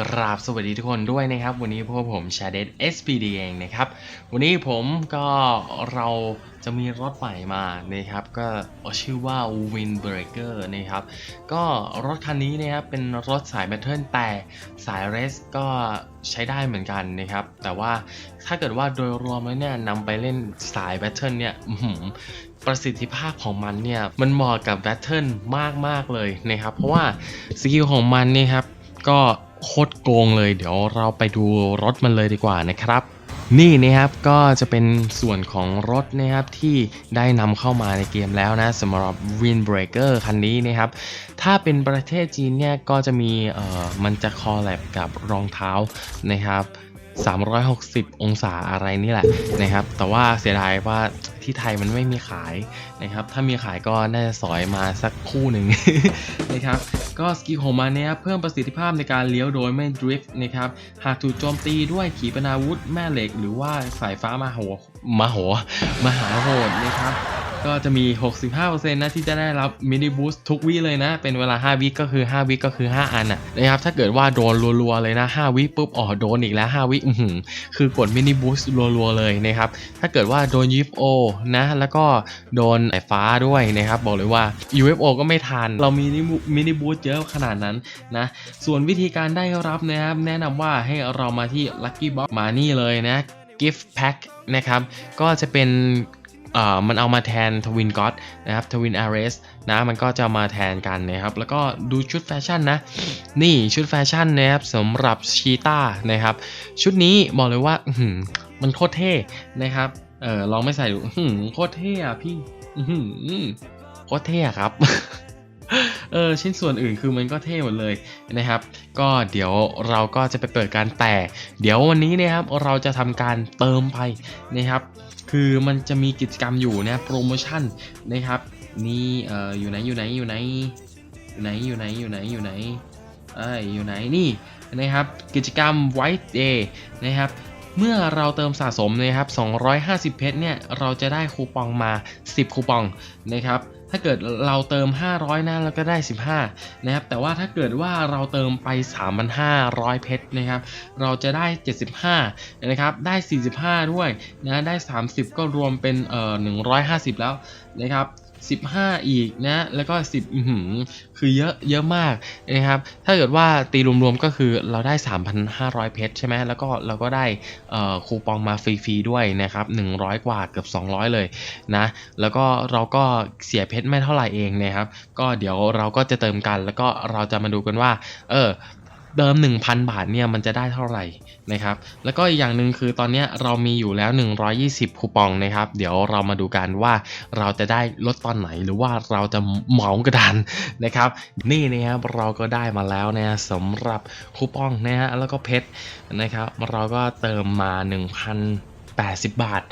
กราบสวัสดีทุกคนด้วยนะครับ วันนี้พวกผมชาเดต SPD เองนะครับ วันนี้ผมก็เราจะมีรถใหม่มานะครับ ก็ชื่อว่า Windbreaker นะครับ ก็รถคันนี้นะครับเป็นรถสายแบทเทิลแต่สายเรสก็ใช้ได้เหมือนกันนะครับ แต่ว่าถ้าเกิดว่าโดยรวมแล้วเนี่ยนำไปเล่นสายแบทเทิลเนี่ยประสิทธิภาพของมันเนี่ยมันเหมาะกับแบทเทิลมากๆเลยนะครับ เพราะว่าสกิลของมันเนี่ยครับก็ โคตรโกงเลย เดี๋ยวเราไปดูรถมันเลยดีกว่านะครับนี่นะครับก็จะเป็นส่วนของรถนะครับที่ได้นำเข้ามาในเกมแล้วนะสำหรับ Windbreaker คันนี้นะครับ ถ้าเป็นประเทศจีนเนี่ยก็จะมีเอ่อมันจะคอลแลบกับรองเท้านะครับ 360 องศาอะไรนี่แหละนะครับ แต่ว่าเสียดายว่าที่ไทยมันไม่มีขายนะครับ ถ้ามีขายก็น่าจะสอยมาสักคู่หนึ่งนะครับ ก็สกิลของมันเนี่ยเพิ่มประสิทธิภาพในการเลี้ยวโดยไม่ดริฟต์นะครับ หากถูกโจมตีด้วยขีปนาวุธแม่เหล็ก หรือว่าสายฟ้ามาโหมาโหมาหาโหดนะครับ ก็จะมี 65%นะที่จะได้รับมินิบูสทุกวิเลยนะ เป็นเวลา 5 วิก็คือ 5 วิก็คือ 5 อันนะนะครับ ถ้าเกิดว่าโดนรัวๆเลยนะ 5 วิปุ๊บอ๋อโดนอีกแล้ว 5 วิอือหือคือกดมินิบูสรัวๆเลยนะครับ ถ้าเกิดว่าโดน UFO นะ แล้วก็โดนไฟฟ้าด้วยนะครับ บอกเลยว่า UFO ก็ไม่ทัน เรามีมินิบูสเยอะขนาดนั้นนะ ส่วนวิธีการได้รับนะครับ แนะนำว่าให้เรามาที่ Lucky Box มานี่เลยนะ Gift Pack นะครับ ก็จะเป็น มันเอามาแทนทวินก็อดนะครับทวินอาร์เรสนะมันก็จะมาแทนกันนะครับแล้วก็ดูชุดแฟชั่นนะ นี่ชุดแฟชั่นนะครับสำหรับชีต้านะครับชุดนี้บอกเลยว่ามันโคตรเท่นะครับเออลองไม่ใส่ดูโคตรเท่อะพี่โคตรเท่อะครับเออชิ้นส่วนอื่นคือมันก็เท่หมดเลยนะครับ ก็เดี๋ยวเราก็จะไปเปิดการแต่ เดี๋ยววันนี้นะครับเราจะทำการเติมไปนะครับ คือมันจะมีกิจกรรมอยู่นะโปรโมชั่นนะครับนี่เอ่ออยู่ไหนอยู่ไหนอยู่ไหนอยู่ไหนอยู่ไหนอยู่ไหนอยู่ไหนเอ้ยอยู่ไหนนี่นะครับกิจกรรม White Day นะครับเมื่อเราเติมสะสมนะครับ250 เพชรเนี่ยเราจะได้คูปองมา 10 คูปองนะครับ ถ้าเกิดเราเติม 500นะเราก็ได้ 15นะครับแต่ว่าถ้าเกิดว่าเราเติมไป 3,500 เพชรนะครับเราจะได้ 75นะครับได้ 45 ด้วยนะได้ 30 ก็รวมเป็นเอ่อ150 แล้วนะครับ 15 อีกนะ แล้วก็ 10 อืคือเยอะเยอะมากนะครับ ถ้าเกิดว่าตีรวมๆก็คือเราได้ 3,500 เพชรใช่ไหมแล้วก็เราก็ได้คูปองมาฟรีๆด้วยนะครับ 100 กว่าเกือบ 200 เลยนะ แล้วก็เราก็เสียเพชรไม่เท่าไหร่เองนะครับ ก็เดี๋ยวเราก็จะเติมกัน แล้วก็เราจะมาดูกันว่า เออเติม 1,000 บาทเนี่ยมันจะได้เท่าไหร่ นะครับแล้วก็อีกอย่างหนึ่งคือตอนนี้เรามีอยู่แล้ว 120 คูปองนะครับ เดี๋ยวเรามาดูกันว่าเราจะได้ลดตอนไหนหรือว่าเราจะเหมากระดานนะครับ นี่นะครับเราก็ได้มาแล้วนะสำหรับคูปองนะฮะแล้วก็เพชรนะครับ เราก็เติมมา 1,080 บาท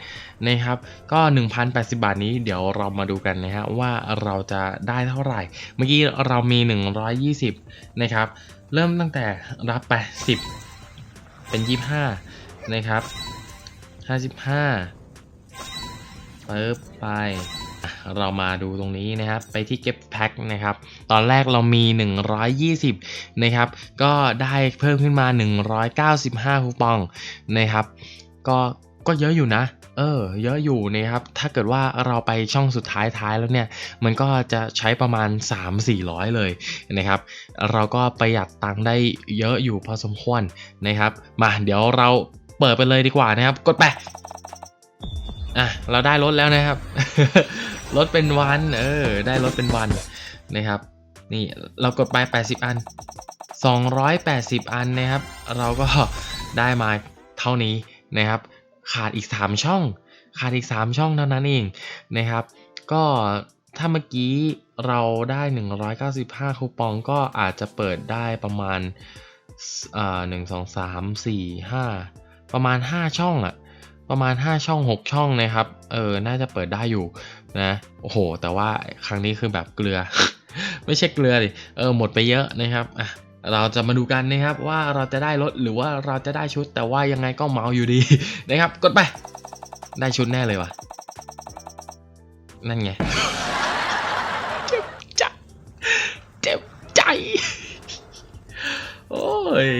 นะครับก็ 1,080 บาทนี้เดี๋ยวเรามาดูกันนะฮะว่าเราจะได้เท่าไหร่ เมื่อกี้เรามี 120นะครับเริ่มตั้งแต่รับไป10 เป็น 25 นะครับ 55ปึ๊บไป เรามาดูตรงนี้นะครับ ไปที่เก็บแพ็คนะครับ ตอนแรกเรามี 120 นะครับ ก็ได้เพิ่มขึ้นมา 195 คูปองนะครับ ก็ ก็เยอะอยู่นะ เออ เยอะอยู่นะครับ ถ้าเกิดว่าเราไปช่องสุดท้ายท้ายแล้วเนี่ย มันก็จะใช้ประมาณ 3-400 เลยนะครับ เราก็ประหยัดตังค์ได้เยอะอยู่พอสมควรนะครับ มาเดี๋ยวเราเปิดไปเลยดีกว่านะครับ กดไป อะ เราได้รถแล้วนะครับ รถเป็นวัน เออ ได้รถเป็นวันนะครับ นี่เรากดไป 80 อัน 280 อันนะครับ เราก็ได้มาเท่านี้นะครับ ขาดอีก 3 ช่อง ขาดอีก 3 ช่องเท่านั้นเองนะครับ ก็ถ้าเมื่อกี้เราได้ 195 คูปองก็อาจจะเปิดได้ประมาณหนึ่งสองสามสี่ห้าประมาณ 5 ช่องอะประมาณ 5 ช่อง 6 ช่องนะครับ เออ น่าจะเปิดได้อยู่นะ โอ้โห แต่ว่าครั้งนี้คือแบบเกลือ ไม่ใช่เกลือดิ เออ หมดไปเยอะนะครับ อะ เราจะมาดูกันนะครับว่าเราจะได้รถหรือว่าเราจะได้ชุด แต่ว่ายังไงก็เมาอยู่ดีนะครับ กดไป ได้ชุดแน่เลยวะนั่นไงเจ็บใจเจ็บใจโอ้ย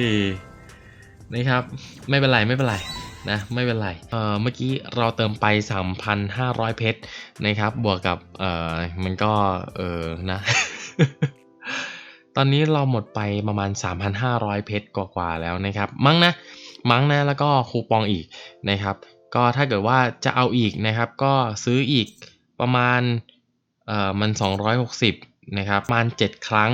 นะครับไม่เป็นไรไม่เป็นไรนะไม่เป็นไร เอ่อเมื่อกี้เราเติมไป 3,500 เพชรนะครับ บวกกับเอ่อมันก็เออนะ ตอนนี้เราหมดไปประมาณ 3,500 เพชรกว่าๆแล้วนะครับ มั้งนะ มั้งนะ แล้วก็คูปองอีกนะครับ ก็ถ้าเกิดว่าจะเอาอีกนะครับ ก็ซื้ออีกประมาณ เอ่อ มัน 260 นะครับ ประมาณ 7 ครั้ง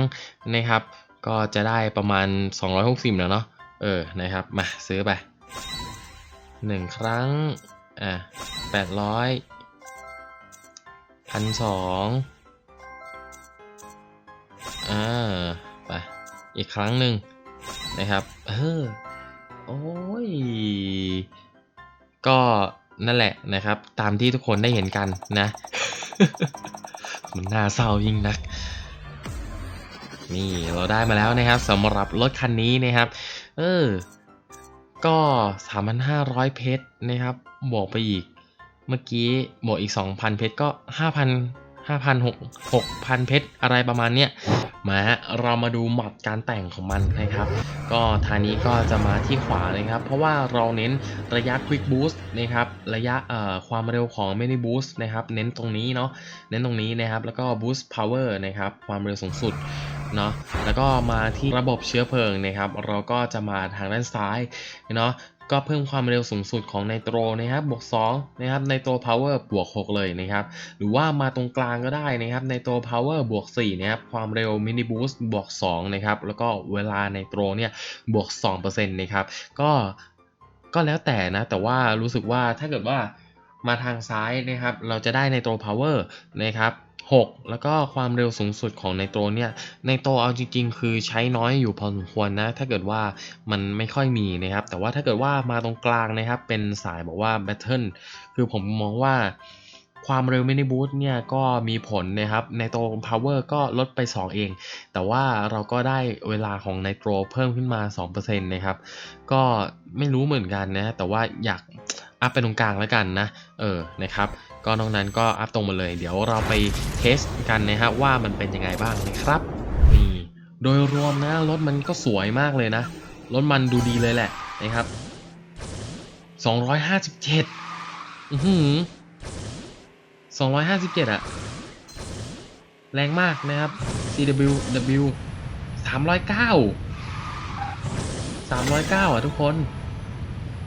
นะครับ ก็จะได้ประมาณ 260 แล้วเนาะ เออ นะครับ มาซื้อไป 1 ครั้ง อะ800พันส อ่าไปอีกครั้งหนึ่งนะครับ เออ โอ้ย ก็นั่นแหละนะครับ ตามที่ทุกคนได้เห็นกันนะ มันน่าเศร้ายิ่งนัก นี่เราได้มาแล้วนะครับสำหรับรถคันนี้นะครับ เออ ก็ 3,500 เพชรนะครับ บวกไปอีก เมื่อกี้บวกอีก 2,000 เพชรก็ 5,000 5,000 6,000 เพชรอะไรประมาณเนี้ย มาฮะเรามาดูหมอดการแต่งของมันนะครับ ก็ทางนี้ก็จะมาที่ขวาเลยครับ เพราะว่าเราเน้นระยะ Quick Boost นะครับระยะเอ่อความเร็วของ Mini Boost นะครับเน้นตรงนี้เนาะเน้นตรงนี้นะครับแล้วก็ Boost Power นะครับความเร็วสูงสุดเนาะแล้วก็มาที่ระบบเชื้อเพลิงนะครับ เราก็จะมาทางด้านซ้ายเนาะ ก็เพิ่มความเร็วสูงสุดของไนโตรนะครับบวก2นะครับไนโตรพาวเวอร์บวก 6 เลยนะครับ หรือว่ามาตรงกลางก็ได้นะครับไนโตรพาวเวอร์บวก4นะครับความเร็วมินิบูสต์บวก2นะครับแล้วก็เวลาไนโตรเนี่ยบวก2%นะครับก็ก็แล้วแต่นะ แต่ว่ารู้สึกว่าถ้าเกิดว่ามาทางซ้ายนะครับ เราจะได้ไนโตรพาวเวอร์นะครับ 6 แล้วก็ความเร็วสูงสุดของไนโตรเนี่ยไนโตรเอาจริงๆ คือใช้น้อยอยู่พอสมควรนะ ถ้าเกิดว่ามันไม่ค่อยมีนะครับ แต่ว่าถ้าเกิดว่ามาตรงกลางนะครับ เป็นสายบอกว่าแบตเทิลคือผมมองว่าความเร็วมินิบูสต์เนี่ยก็มีผลนะครับไนโตรพาวเวอร์ก็ลดไป 2 เอง แต่ว่าเราก็ได้เวลาของไนโตรเพิ่มขึ้นมา 2%นะครับ ก็ไม่รู้เหมือนกันนะ แต่ว่าอยากอัพไปตรงกลางแล้วกันนะ เออ นะครับ ก็นอกนั้นก็อัพตรงมาเลย เดี๋ยวเราไปเทสกันนะฮะว่ามันเป็นยังไงบ้างนะครับนี่โดยรวมนะรถมันก็สวยมากเลยนะ รถมันดูดีเลยแหละนะครับ 257อือหือ257อะแรงมากนะครับ CWW 309 309 อะทุกคน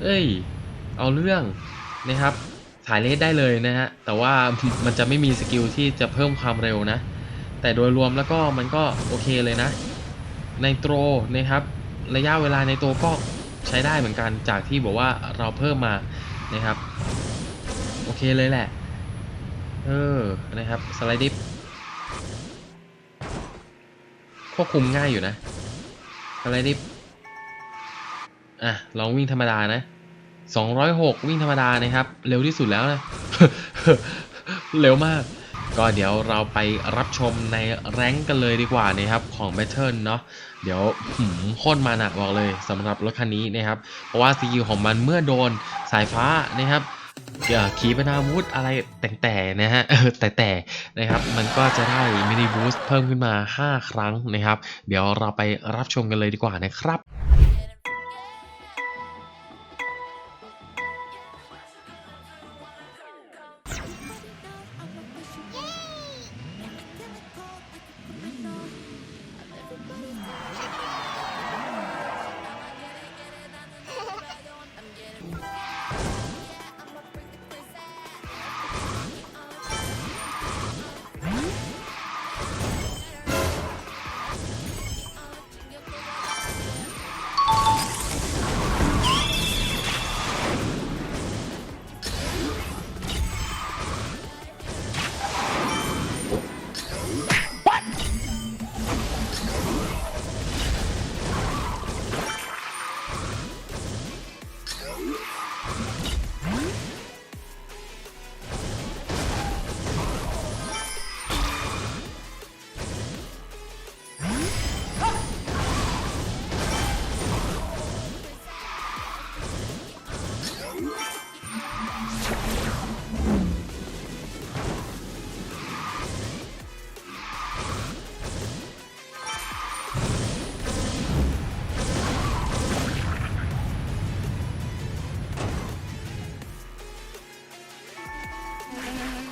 เอ้ย เอาเรื่องนะครับ ถ่ายเลสได้เลยนะฮะ แต่ว่ามันจะไม่มีสกิลที่จะเพิ่มความเร็วนะ แต่โดยรวมแล้วก็มันก็โอเคเลยนะ ในโตรนะครับ ระยะเวลาในโตรก็ใช้ได้เหมือนกันจากที่บอกว่าเราเพิ่มมานะครับ โอเคเลยแหละ เออ นะครับ สไลด์ดิฟควบคุมง่ายอยู่นะสไลด์ดิฟอะ ลองวิ่งธรรมดานะ 206 วิ่งธรรมดานะครับ เร็วที่สุดแล้วนะ เร็วมาก ก็เดี๋ยวเราไปรับชมในแรงกันเลยดีกว่านะครับ ของ Battle เนาะเดี๋ยวหืมโค่นมาหนักบอกเลยสำหรับรถคันนี้นะครับ เพราะว่าสกิลของมันเมื่อโดนสายฟ้านะครับเอ่อขีปนาวุธอะไรแต่แต่นะฮะแต่แต่นะครับมันก็จะได้มินิบูสเพิ่มขึ้นมา 5 ครั้งนะครับ เดี๋ยวเราไปรับชมกันเลยดีกว่านะครับ Thank you.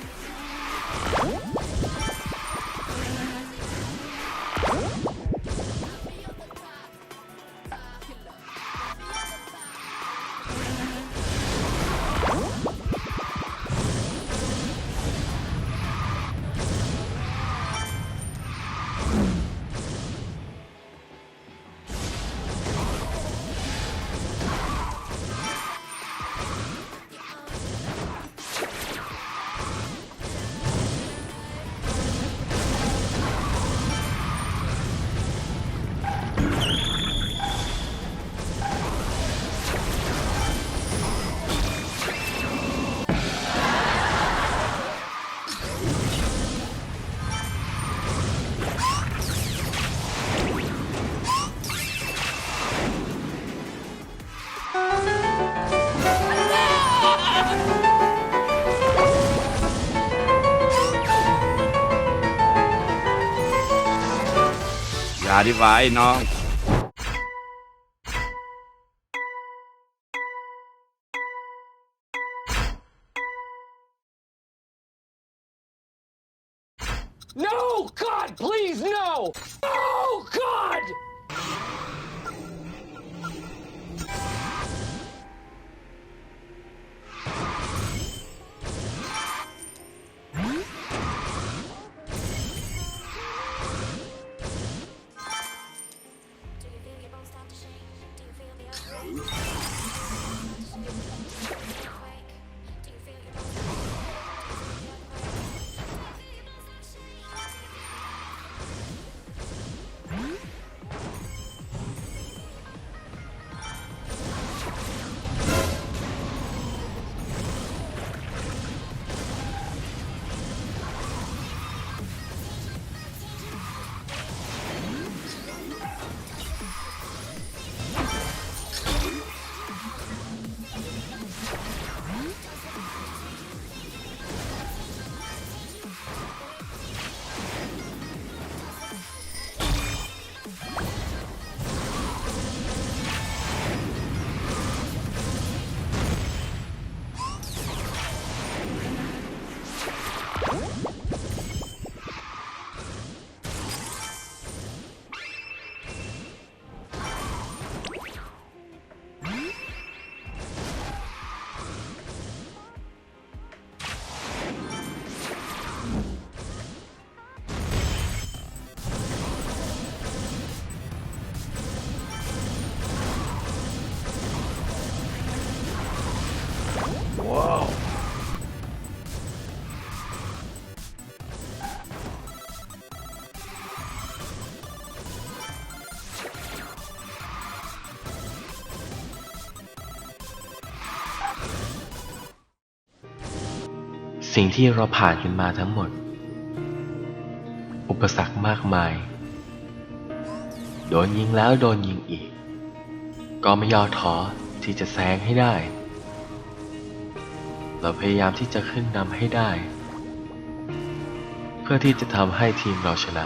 ดีกว่ สิ่งที่เราผ่านกันมาทั้งหมด อุปสรรคมากมาย โดนยิงแล้วโดนยิงอีก ก็ไม่ย่อท้อที่จะแซงให้ได้ เราพยายามที่จะขึ้นนำให้ได้ เพื่อที่จะทำให้ทีมเราชนะ